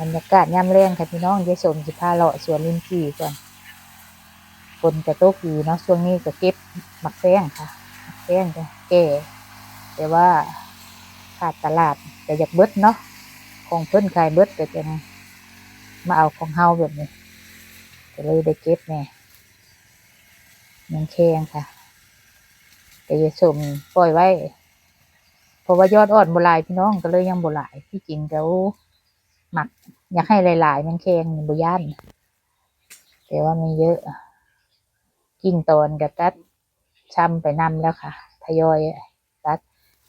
บรรยากาศย่ำแรงค่ะพี่น้องยายสมสิพาเลาะสวนลินจีก่อนฝนจะตกอยู่เนาะช่วงนี้ก็เก็บหมักแป้งค่ะหมักแป้งจะแก่แต่ว่าขาดตลาดแต่อยากเบิดเนาะของเพิ่นขายเบิดแต่จะมาเอาของเฮาแบบนี้ก็เลยได้เก็บแน่ยังแข็งค่ะแต่ยายสมปล่อยไว้ เพราะว่ายอดอ่อนโบหลายพี่น้องก็เลยยังโบหลายที่จริงแล้ว หมัก อยากให้หลาย ๆ มันแข็งบุย่านแต่ว่ามีเยอะ กิ่งตอนกับตัดช้ำไปนำแล้วค่ะทยอยตัด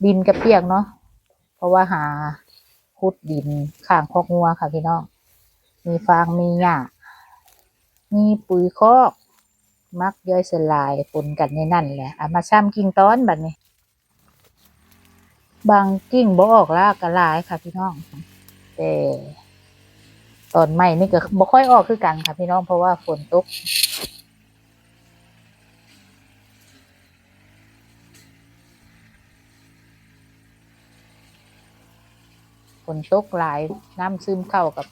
ดินกระเปียกเนาะเพราะว่าหาขุดดินข้างคอกงัวค่ะพี่น้อง มีฟางมีหญ้ามีปุ๋ยคอกมักย่อยสลายปนกันในนั่นแหละเอามาช้ำกิ่งตอนแบบนี้ บางกิ่งบ่ออกลากกระลายค่ะพี่น้อง แต่ ตอนใหม่นี่ก็บ่ค่อยออกคือกันค่ะพี่น้องเพราะว่าฝนตกฝนตกหลายน้ำซึมเข้ากับ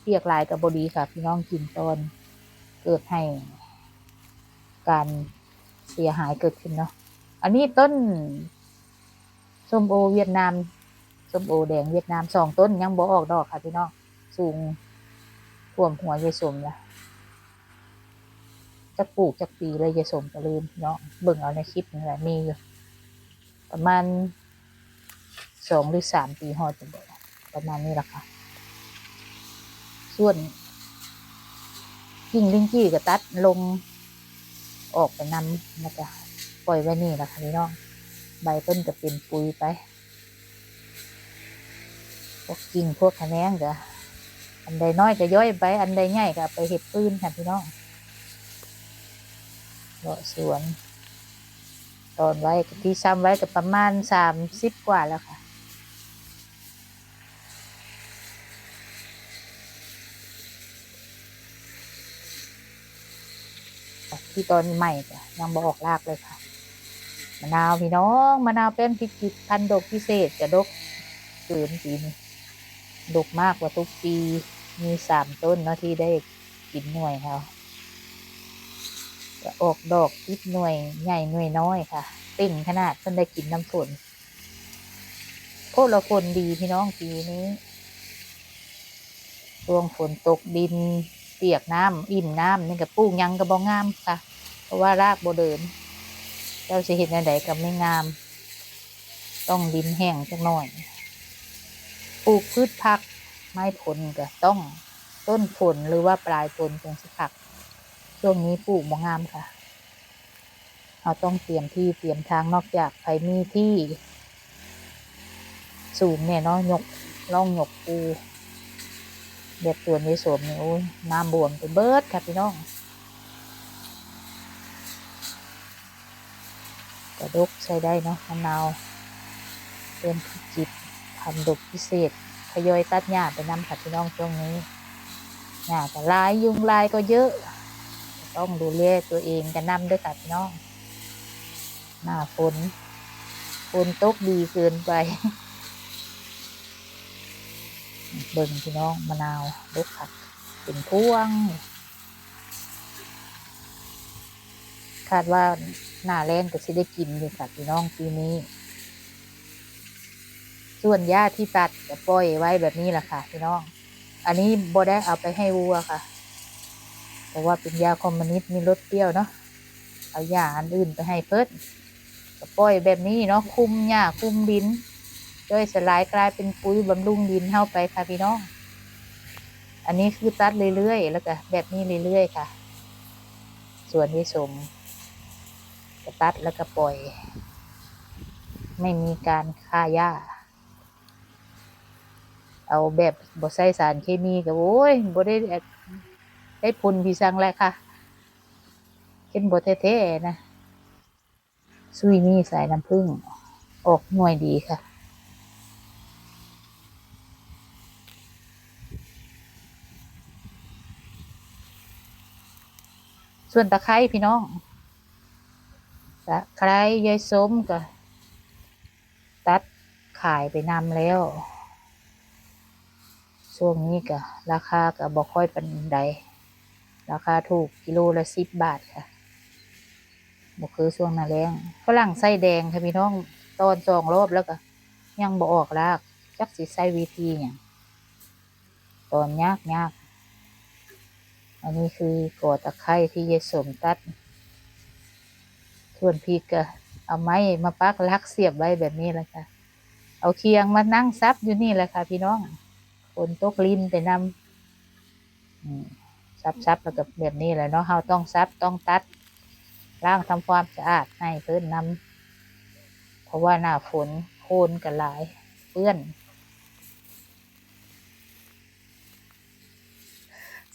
เปียกหลายกับบดีค่ะ พี่น้องกินตอนเกิดให้ การเสียหายเกิดขึ้นเนาะอันนี้ต้นส้มโอเวียดนามส้มโอแดงเวียดนามสองต้นยังบ่ออกดอกค่ะพี่น้องสูง ท่วมหัวยายสมละจะปลูกจากปีเลยยายสมก็ลืมพี่น้องเบิ่งเอาในคลิปนี่แหละมีอยู่ประมาณสองหรือสามปีฮอดจะบอกประมาณนี้แหละค่ะ ส่วนกิ่งลิงจี้ก็ตัดลงออกไปนำนะจ๊ะปล่อยไว้นี่แหละค่ะพี่น้องใบต้นก็เป็นปุ๋ยไป พวกกิ่งพวกแขนงก็ อันใดน้อยก็ย่อยไป อันใดใหญ่ก็ไปเห็ดปืนค่ะพี่น้องเลาะสวน ตอนไว้ก็ที่ซ้ำไว้ก็ประมาณสามสิบกว่าแล้วค่ะที่ตอนใหม่ยังบอกรากเลยค่ะมะนาวพี่น้องมะนาวเป็นพิกจิตพันดกพิเศษจะดกเกินปีนี้ดกมากกว่าทุกปี มีสามต้นเนาะที่ได้กินหน่วยเขาจะออกดอกติดหน่วยใหญ่หน่วยน้อยค่ะเต่งขนาดเพิ่นได้กินน้ำฝนโคตรละคนดีพี่น้องปีนี้ช่วงฝนตกดินเปียกน้ำอิ่มน้ำนี่กับปลูกยังกระบองงามค่ะ เพราะว่ารากโบเดินเจ้าสิเห็นใดๆก็ไม่งาม ต้องดินแห้งจักหน่อย ปลูกพืชผัก ไม้ผลก็ต้องต้นผลหรือว่าปลายผลจังสิคัก ช่วงนี้ปลูกบ่งามค่ะเราต้องเตรียมที่เตรียมทางนอกจากใครมีที่ สูงเนี่ยเนาะยกล่องยกปูเด็ดตัวนี้สวมนี่โอ้ยน้ำบวมไปเบิร์ดค่ะพี่น้องกระดกใช้ได้เนาะมะนาวเป็นพริจิบพันดกพิเศษ ทยอยตัดหญ้าไปนำค่ะพี่น้องช่วงนี้หญ้าก็หลายยุงลายก็เยอะ ต้องดูแลตัวเองกันนำด้วยค่ะพี่น้อง หน้าฝนฝนตกดีเกินไป เบิ่งพี่น้องมะนาวดกผักเป็นพวง คาดว่าหน้าแรงก็จะได้กินอยู่ค่ะพี่น้องปีนี้ ส่วนหญ้าที่ตัดจะปล่อยไว้แบบนี้แหละค่ะพี่น้อง อันนี้โบได้เอาไปให้วัวค่ะเพราะว่าเป็นยาคอมมิวนิสต์มีรสเปรี้ยวเนาะเอาหญ้าอันอื่นไปให้เพิ่นก็ปล่อยแบบนี้เนาะคุมหญ้าคุมดินย่อยสลายกลายเป็นปุ๋ยบำรุงดินเข้าไปค่ะพี่น้อง อันนี้คือตัดเรื่อยๆแล้วก็แบบนี้เรื่อยๆค่ะ ส่วนที่สมก็ตัดแล้วก็ปล่อย ไม่มีการฆ่าหญ้า เอาแบบบ่ใส่สารเคมีก็โอ้ยบ่ได้ได้ผลพี่สังแล้วค่ะเป็นบ่แท้ๆนะซุยนี่สายน้ำผึ้งออกหน่วยดีค่ะส่วนตะไคร้พี่น้อง ตะไคร้ยายส้มก็ ตัดขายไปนำแล้ว ช่วงนี้ก็ราคาก็บ่ค่อยปานใด ราคาถูกกิโลละสิบบาทค่ะบ่คือช่วงหน้าแรงฝรั่งไส้แดงค่ะพี่น้องตอนสองรอบแล้วก็ ยังบ่ออกรากจักสิใช้วิธีหยังตอนยากยากอันนี้คือกอตะไคร้ที่ยายสมตัด ส่วนพริกก็เอาไม้มาปักลักเสียบไว้แบบนี้แหละค่ะ เอาเคียงมานั่งซับอยู่นี่แหละค่ะพี่น้อง นตกลิ้นไปนำซับซับแล้วก็แบบนี้แหละเนาะเราต้องซับต้องตัดล้างทำความสะอาดให้เพิ่อนนำเพราะว่าหน้าฝนโคลนกันหลายเปื้อน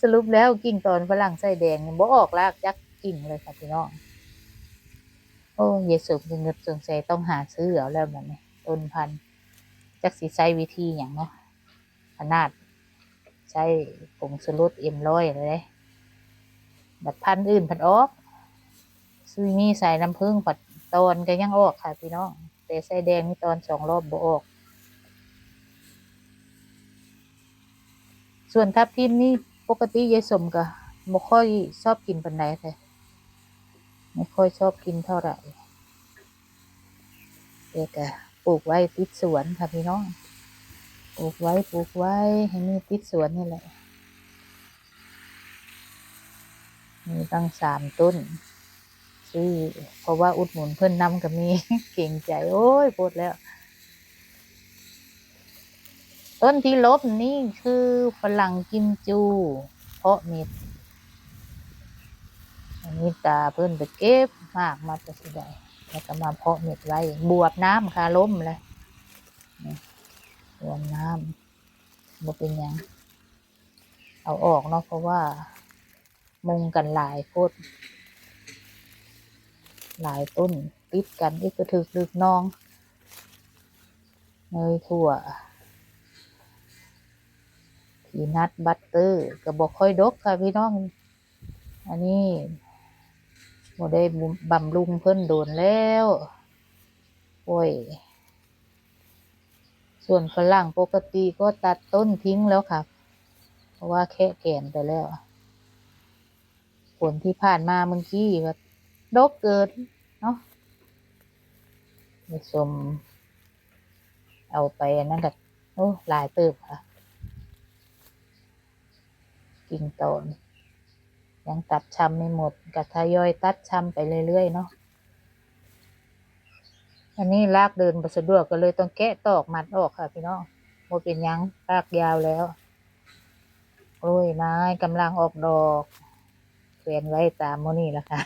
สรุปแล้วกิ่งตอนฝรั่งไส้แดงบ่ออกรากจักกิ่งเลยค่ะพี่น้องโอ้เยสุเงิบสงสัยต้องหาซื้อเอาแล้วแบบนี้ต้นพันธุ์จักสิใช้วิธีอย่างเนาะ ขนาด ใช้ผงสรุดเอ็มร้อยเลยบัดพันอื่นพันออกซื้อมีใส่น้ำผึ้งผัดตอนก็ยังออกค่ะพี่น้อง แต่ไส้แดงนี่ตอนสองรอบบ่ออก ส่วนทับทิมนี่ปกติยายสมก็บ่ค่อยชอบกินปานใดแต่ไม่ค่อยชอบกินเท่าไหร่เด็กอะปลูกไว้ติดสวนค่ะพี่น้อง ปลูกไว้ปลูกไว้ให้มีติดสวนนี่แหละ มีตั้งสามต้นซื้อเพราะว่าอุดหนุนเพื่อนนำก็มีเก่งใจ โอ้ยปวดแล้ว ต้นที่ลบนี่คือฝรั่งกิมจู เพาะเม็ดอันนี้ตาเพิ่อนไปเก็บมากมาจะสิได้แล้วก็มาเพาะเม็ดไว้ บวบน้ำค่ะล้มเลย รวบน้ำบ่เป็นยังเอาออกเนาะเพราะว่า มุงกันหลายโคตรหลายต้น ติดกันอีกกระถึกลึกนองเนยถั่วพีนัทบัตเตอร์ก็บอกค่อยดกค่ะพี่น้อง อันนี้โมได้บำรุงเพิ่นโดนแล้วโอ้ย ส่วนฝรั่งปกติก็ตัดต้นทิ้งแล้วค่ะ เพราะว่าแค่แก่นไปแล้วผลที่ผ่านมาเมื่อกี้แบบดกเกิดเนาะไปชมเอาไปอันนั้นก็โอ้หลายเติบค่ะ กิ่งตอนยังตัดชำไม่หมดก็ทยอยตัดชำไปเรื่อยๆเนาะ อันนี้ลากเดินบสะดวกก็เลยต้องแกะตอกมัดออกค่ะ พี่น้องโมเป็นยังลากยาวแล้วกล้วยไม้กำลังออกดอกแขวนไว้ตามโมนี่แหละค่ะ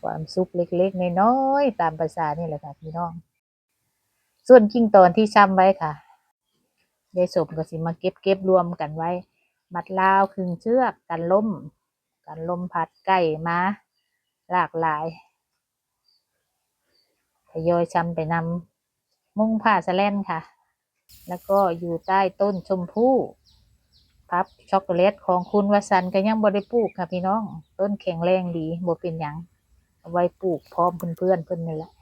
ความสุขเล็กๆน้อยๆตามภาษานี่แหละค่ะพี่น้อง ส่วนกิ่งตอนที่ช้ำไว้ค่ะยายสมก็สิมาเก็บเก็บรวมกันไว้ มัดลาวคึงเชือกกันล้ม กันลมพัดไก่มาหลากหลาย ทยอยชำไปนำมุ้งผ้าสแลนค่ะ แล้วก็อยู่ใต้ต้นชมพู่พับช็อกโกแลตของคุณวสันก็ยังบริปลูกค่ะพี่น้อง ต้นแข็งแรงดีบ่เป็นหยังไว้ปลูกพร้อมเพื่อนๆเพื่อนนี่แหละ